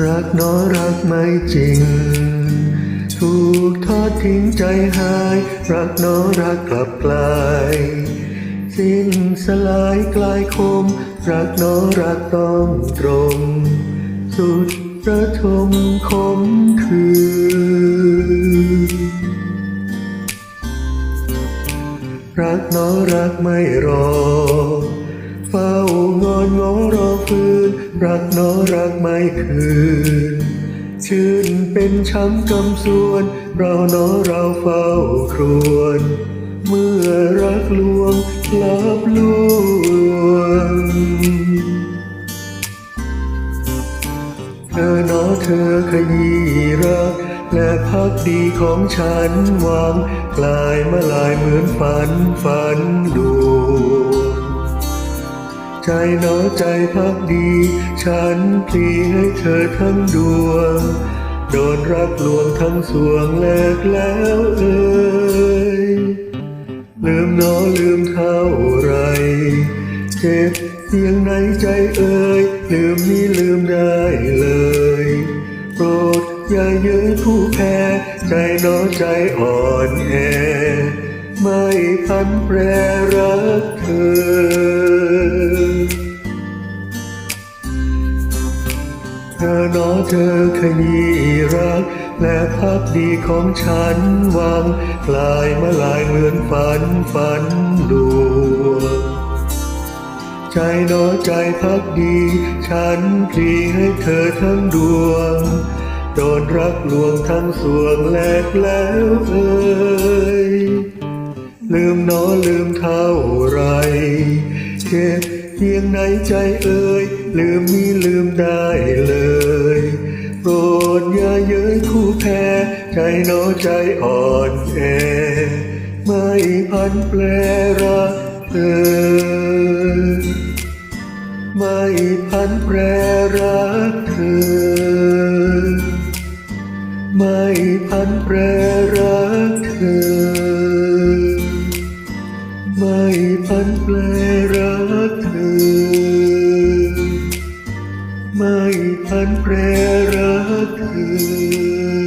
รักน้อรักไม่จริง ถูกทอดทิ้งใจหาย รักน้อรักกลับกลาย สิ้นสลายกลายคม รักน้อรักต้องตรง สุดประทมคมคือรักน้อรักไม่รอ อนงอรอคืน รักน้อรักไม่คืน ชื่นเป็นช้ำกำส่วน เราน้อเราเฝ้าครวนเมื่อรักลวงลับลวงเธอเนอเธอขยี้รัก และพักดีของฉันหวังกลายมาลายเหมือนฝันฝันดวง ใจเนอใจพักดี ฉันพลีให้เธอทั้งดวง โดนรักลวงทั้งสวงแลกแล้วเอ่ยลืมหนอลืมเท่าไรเจ็บเพียงไหนใจเอ่ยลืมนี้ลืมได้เลยโปรดอย่าเย้ยผู้แพ้ ใจหนอใจอ่อนแอไม่พันแปรรักเธอ ธอหนอเธอขยี้รัก และพักดีของฉันวังกลายมาลายเหมือนฝันฝันดวงใจหนอใจพักดี ฉันพลีให้เธอทั้งดวง โดนรักลวงทั้งสวงแลกแล้วเอ่ยลืมหนอลืมเท่าไรเจ็บ พียงไหนใจเอ่ยลืมนี้ลืมได้เลยโปรดอย่าเย้ยคู่แพ้ ใจหนอใจอ่อนแอ ไม่พันแปรรักเธอ ไม่พันแปรรักเธอ ไม่พันแปรรักเธอ ไม่พันแปร พันแปรรักเธอ